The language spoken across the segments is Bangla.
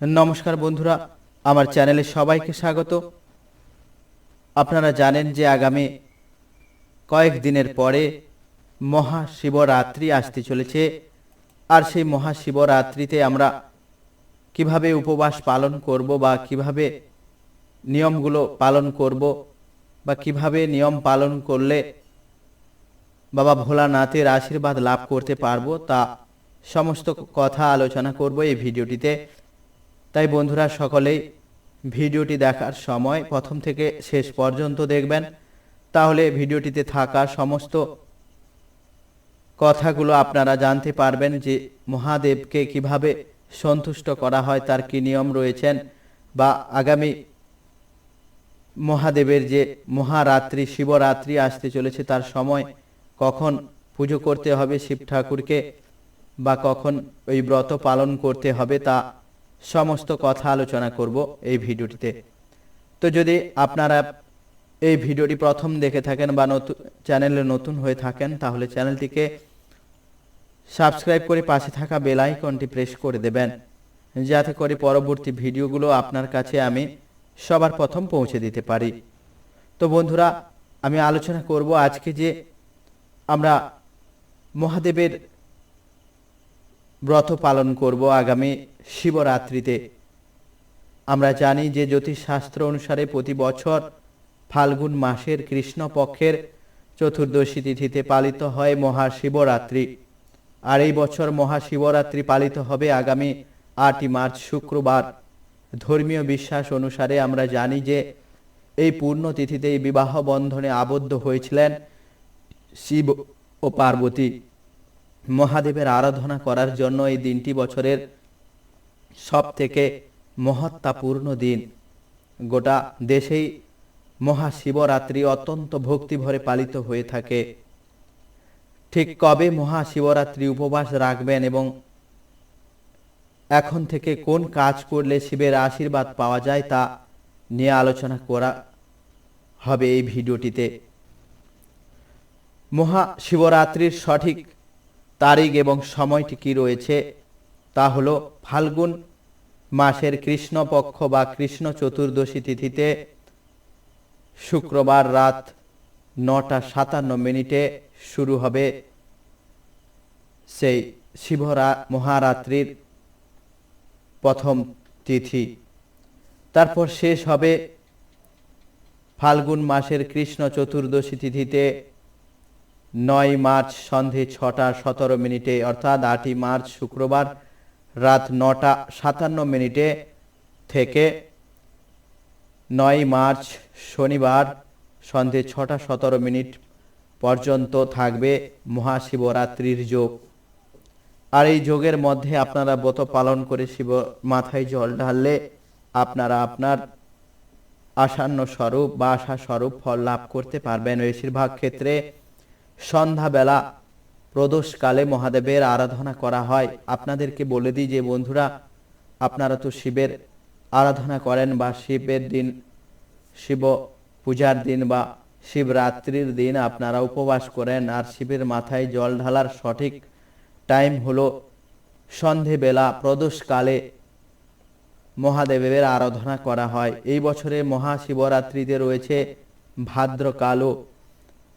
নমস্কার বন্ধুরা, আমার চ্যানেলে সবাইকে স্বাগত। আপনারা জানেন যে আগামী কয়েক দিনের পরে মহাশিবরাত্রি আসতে চলেছে, আর সেই মহাশিবরাত্রিতে আমরা কীভাবে উপবাস পালন করব বা কীভাবে নিয়মগুলো পালন করব বা কীভাবে নিয়ম পালন করলে বাবা ভোলানাথের আশীর্বাদ লাভ করতে পারব, তা সমস্ত কথা আলোচনা করব এই ভিডিওটিতে। তাই বন্ধুরা সকলেই ভিডিওটি দেখার সময় প্রথম থেকে শেষ পর্যন্ত দেখবেন। তাহলে ভিডিওটিতে থাকা সমস্ত কথাগুলো আপনারা জানতে পারবেন যে মহাদেবকে কীভাবে সন্তুষ্ট করা হয়, তার কি নিয়ম রয়েছেন বা আগামী মহাদেবের যে মহারাত্রি, শিবরাত্রি আসতে চলেছে, তার সময় কখন পুজো করতে হবে, শিব ঠাকুরকে বা কখন ওই ব্রত পালন করতে হবে তা সমস্ত কথা আলোচনা করব এই ভিডিওটিতে। তো যদি আপনারা এই ভিডিওটি প্রথম দেখে থাকেন বা নতুন চ্যানেলে নতুন হয়ে থাকেন, তাহলে চ্যানেলটিকে সাবস্ক্রাইব করে পাশে থাকা বেল আইকনটি প্রেস করে দেবেন। যাতে করে পরবর্তী ভিডিওগুলো আপনার কাছে আমি সবার প্রথম পৌঁছে দিতে পারি। তো বন্ধুরা, আমি আলোচনা করব আজকে যে আমরা মহাদেবের ব্রত পালন করব আগামী শিবরাত্রিতে। আমরা জানি যে জ্যোতিষশাস্ত্র অনুসারে প্রতি বছর ফাল্গুন মাসের কৃষ্ণপক্ষের চতুর্দশী তিথিতে পালিত হয় মহাশিবরাত্রি। আর এই বছর মহাশিবরাত্রি পালিত হবে আগামী আটই মার্চ শুক্রবার। ধর্মীয় বিশ্বাস অনুসারে আমরা জানি যে এই পূর্ণ তিথিতেই বিবাহ বন্ধনে আবদ্ধ হয়েছিলেন শিব ও পার্বতী। মহাদেবের আরাধনা করার জন্য এই দিনটি বছরের সব থেকে মহত্তাপূর্ণ দিন। গোটা দেশেই মহাশিবরাত্রি অত্যন্ত ভক্তিভরে পালিত হয়ে থাকে। ঠিক কবে মহাশিবরাত্রি উপবাস রাখবেন এবং এখন থেকে কোন কাজ করলে শিবের আশীর্বাদ পাওয়া যায় তা নিয়ে আলোচনা করা হবে এই ভিডিওটিতে। মহাশিবরাত্রির সঠিক তারিখ এবং সময়টি কি রয়েছে? তা হলো ফাল্গুন মাসের কৃষ্ণপক্ষ বা কৃষ্ণ চতুর্দশী তিথিতে শুক্রবার রাত নটা সাতান্ন মিনিটে শুরু হবে সেই শিবরা মহারাত্রির প্রথম তিথি। তারপর শেষ হবে ফাল্গুন মাসের কৃষ্ণ চতুর্দশী তিথিতে নয় মার্চ সন্ধে ছটা সতেরো মিনিটে, অর্থাৎ আটই মার্চ শুক্রবার রাত নটা সাতান্ন মিনিটে থেকে নয় মার্চ শনিবার সন্ধে ছটা সতেরো মিনিট পর্যন্ত থাকবে মহাশিবরাত্রির যোগ। আর এই যোগের মধ্যে আপনারা ব্রত পালন করে শিব মাথায় জল ঢাললে আপনারা আপনার আসন্ন স্বরূপ বা আশা স্বরূপ ফল লাভ করতে পারবেন। বেশিরভাগ ক্ষেত্রে সন্ধ্যাবেলা প্রদোষকালে মহাদেবের আরাধনা করা হয়। আপনাদেরকে বলে দিই যে, বন্ধুরা, আপনারা তো শিবের আরাধনা করেন বা শিবের দিন, শিব পূজার দিন বা শিবরাত্রির দিন আপনারা উপবাস করেন। আর শিবের মাথায় জল ঢালার সঠিক টাইম হলো সন্ধেবেলা প্রদোষকালে মহাদেবের আরাধনা করা হয়। এই বছরে মহাশিবরাত্রিতে রয়েছে ভাদ্রকালও।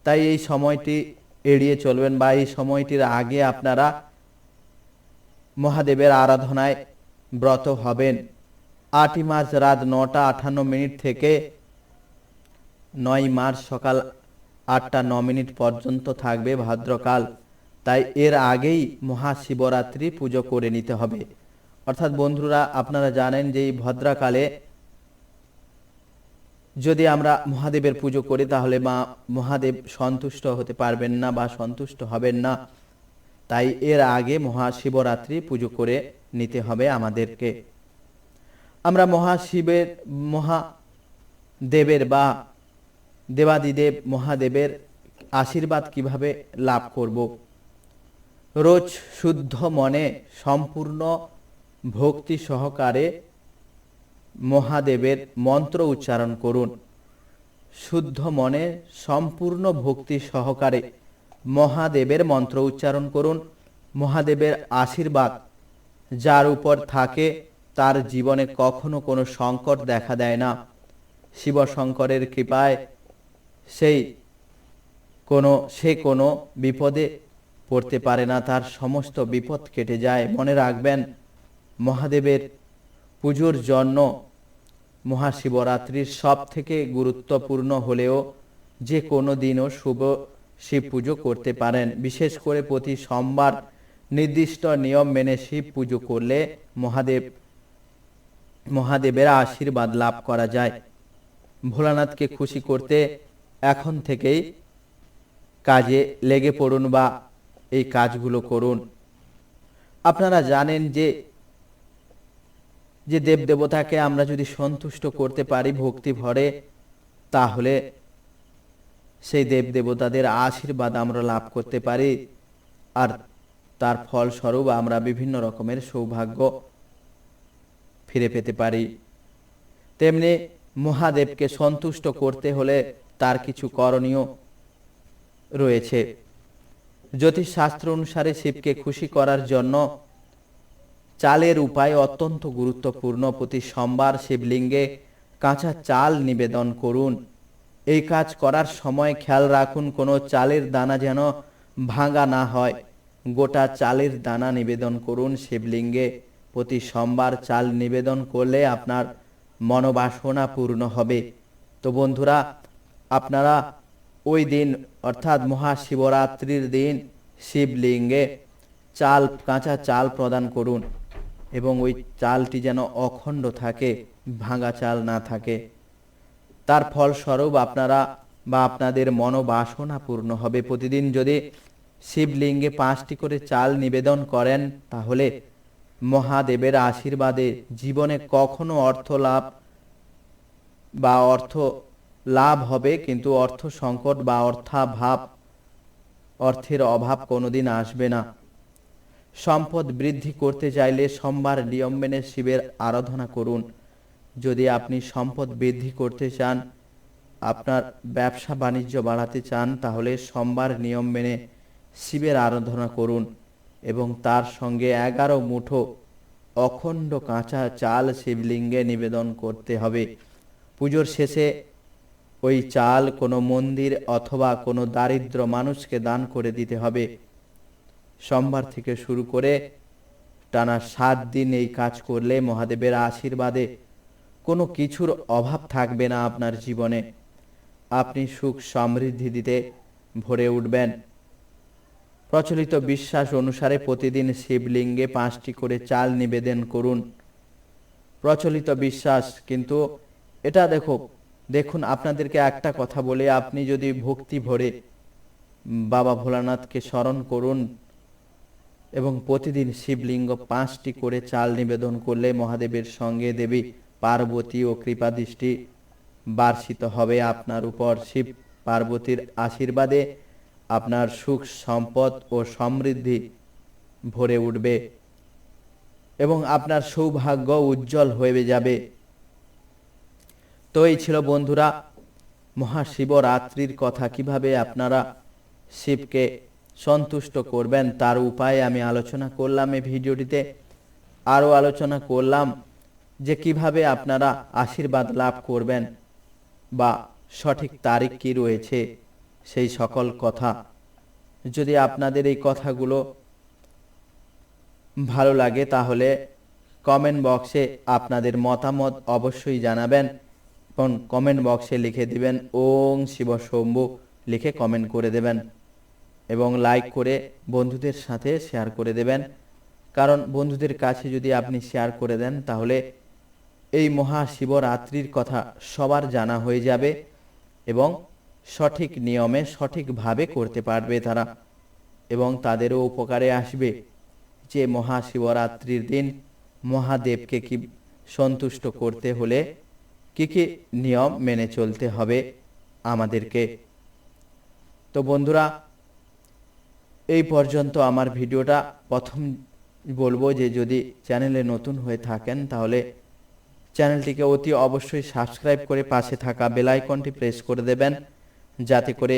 তাই এই সময়টি এড়িয়ে চলবেন বা এই সময়টির আগে আপনারা মহাদেবের আরাধনায় ব্রত হবেন। আটই মার্চ রাত নটা আটান্ন মিনিট থেকে নয় মার্চ সকাল আটটা ন মিনিট পর্যন্ত থাকবে ভাদ্রকাল। তাই এর আগেই মহাশিবরাত্রি পুজো করে নিতে হবে। অর্থাৎ বন্ধুরা, আপনারা জানেন যে এই ভদ্রাকালে যদি আমরা মহাদেবের পুজো করি, তাহলে মা মহাদেব সন্তুষ্ট হতে পারবেন না বা সন্তুষ্ট হবেন না। তাই এর আগে মহাশিবরাত্রি পুজো করে নিতে হবে আমাদেরকে। আমরা মহাশিবের, মহাদেবের বা দেবাদিদেব মহাদেবের আশীর্বাদ কীভাবে লাভ করব? রোজ শুদ্ধ মনে, সম্পূর্ণ ভক্তি সহকারে মহাদেবের মন্ত্র উচ্চারণ করুন। শুদ্ধ মনে সম্পূর্ণ ভক্তি সহকারে মহাদেবের মন্ত্র উচ্চারণ করুন। মহাদেবের আশীর্বাদ, যার উপর থাকে তার জীবনে কখনো কোনো সংকট দেখা দেয় না। শিব শঙ্করের কৃপায় সেই কোনো, সে কোনো বিপদে পড়তে পারে না, তার সমস্ত বিপদ কেটে যায়। মনে রাখবেন, মহাদেবের পুজোর জন্য মহাশিবরাত্রির সব থেকে গুরুত্বপূর্ণ হলেও যে কোনো দিনও শুভ শিব পুজো করতে পারেন। বিশেষ করে প্রতি সোমবার নির্দিষ্ট নিয়ম মেনে শিব পুজো করলে মহাদেব, মহাদেবের আশীর্বাদ লাভ করা যায়। ভোলানাথকে খুশি করতে এখন থেকেই কাজে লেগে পড়ুন বা এই কাজগুলো করুন। আপনারা জানেন যে যে দেব দেবতাকে আমরা যদি সন্তুষ্ট করতে পারি ভক্তি ভরে, তাহলে সেই দেব দেবতাদের আশীর্বাদ আমরা লাভ করতে পারি। আর তার ফলস্বরূপ আমরা বিভিন্ন রকমের সৌভাগ্য ফিরে পেতে পারি। তেমনি মহাদেবকে সন্তুষ্ট করতে হলে তার কিছু করণীয় রয়েছে। জ্যোতিষশাস্ত্র অনুসারে শিবকে খুশি করার জন্য চালের উপায় অত্যন্ত গুরুত্বপূর্ণ। প্রতি সোমবার শিবলিঙ্গে কাঁচা চাল নিবেদন করুন। এই কাজ করার সময় খেয়াল রাখুন, কোনো চালের দানা যেন ভাঙা না হয়। গোটা চালের দানা নিবেদন করুন শিবলিঙ্গে। প্রতি সোমবার চাল নিবেদন করলে আপনার মনোবাসনা পূর্ণ হবে। তো বন্ধুরা, আপনারা ওই দিন, অর্থাৎ মহাশিবরাত্রির দিন শিবলিঙ্গে চাল, কাঁচা চাল প্রদান করুন। এবং ওই চালটি যেন অখণ্ড থাকে, ভাঙা চাল না থাকে। তার ফলস্বরূপ আপনারা বা আপনাদের মনোবাসনা পূর্ণ হবে। প্রতিদিন যদি শিবলিঙ্গে পাঁচটি করে চাল নিবেদন করেন, তাহলে মহাদেবের আশীর্বাদে জীবনে কখনো অর্থ লাভ বা অর্থ লাভ হবে, কিন্তু অর্থ সংকট বা অর্থাভাব, অর্থের অভাব কোনোদিন আসবে না। সম্পদ বৃদ্ধি করতে চাইলে সোমবার নিয়ম মেনে শিবের আরাধনা করুন। যদি আপনি সম্পদ বৃদ্ধি করতে চান, আপনার ব্যবসা বাণিজ্য বাড়াতে চান, তাহলে সোমবার নিয়ম মেনে শিবের আরাধনা করুন এবং তার সঙ্গে এগারো মুঠো অখণ্ড কাঁচা চাল শিবলিঙ্গে নিবেদন করতে হবে। পুজোর শেষে ওই চাল কোনো মন্দির অথবা কোনো দারিদ্র মানুষকে দান করে দিতে হবে। সোমবার থেকে শুরু করে টানা সাত দিন এই কাজ করলে মহাদেবের আশীর্বাদে কোনো কিছুর অভাব থাকবে না আপনার জীবনে। আপনি সুখ সমৃদ্ধি দিতে ভরে উঠবেন। প্রচলিত বিশ্বাস অনুসারে প্রতিদিন শিবলিঙ্গে পাঁচটি করে চাল নিবেদন করুন। প্রচলিত বিশ্বাস, কিন্তু এটা দেখো, দেখুন আপনাদেরকে একটা কথা বলে আপনি যদি ভক্তি ভরে বাবা ভোলানাথকে স্মরণ করুন এবং প্রতিদিন শিবলিঙ্গ পাঁচটি করে চাল নিবেদন করলে মহাদেবের সঙ্গে দেবী পার্বতী ও কৃপাদৃষ্টি বার্ষিত হবে আপনার উপর। শিব পার্বতীর আশীর্বাদে আপনার সুখ, সম্পদ ও সমৃদ্ধি ভরে উঠবে এবং আপনার সৌভাগ্য উজ্জ্বল হয়ে যাবে। তো এই ছিল বন্ধুরা, মহাশিবরাত্রির কথা। কীভাবে আপনারা শিবকে সন্তুষ্ট করবেন, তার উপায় আমি আলোচনা করলাম এই ভিডিওটিতে। আরও আলোচনা করলাম যে কীভাবে আপনারা আশীর্বাদ লাভ করবেন বা সঠিক তারিখ কি রয়েছে, সেই সকল কথা। যদি আপনাদের এই কথাগুলো ভালো লাগে, তাহলে কমেন্ট বক্সে আপনাদের মতামত অবশ্যই জানাবেন এবং কমেন্ট বক্সে লিখে দিবেন ওং শিব শম্ভু লিখে কমেন্ট করে দেবেন। এবং লাইক করে বন্ধুদের সাথে শেয়ার করে দেবেন। কারণ বন্ধুদের কাছে যদি আপনি শেয়ার করে দেন, তাহলে এই মহাশিবরাত্রির কথা সবার জানা হয়ে যাবে এবং সঠিক নিয়মে সঠিকভাবে করতে পারবে তারা এবং তাদেরও উপকারে আসবে। যে মহাশিবরাত্রির দিন মহাদেবকে কি সন্তুষ্ট করতে হলে কি কি নিয়ম মেনে চলতে হবে আমাদেরকে। তো বন্ধুরা এই পর্যন্ত আমার ভিডিওটা প্রথম বলব যে যদি চ্যানেলে নতুন হয়ে থাকেন তাহলে চ্যানেলটিকে অতি অবশ্যই সাবস্ক্রাইব করে পাশে থাকা বেল আইকনটি প্রেস করে দেবেন, যাতে করে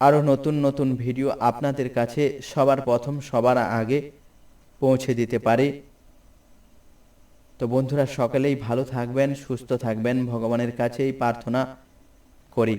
আরও নতুন নতুন ভিডিও আপনাদের কাছে সবার প্রথম সবার আগে পৌঁছে দিতে পারি। তো বন্ধুরা, সকলেই ভালো থাকবেন, সুস্থ থাকবেন, ভগবানের কাছেই প্রার্থনা করি।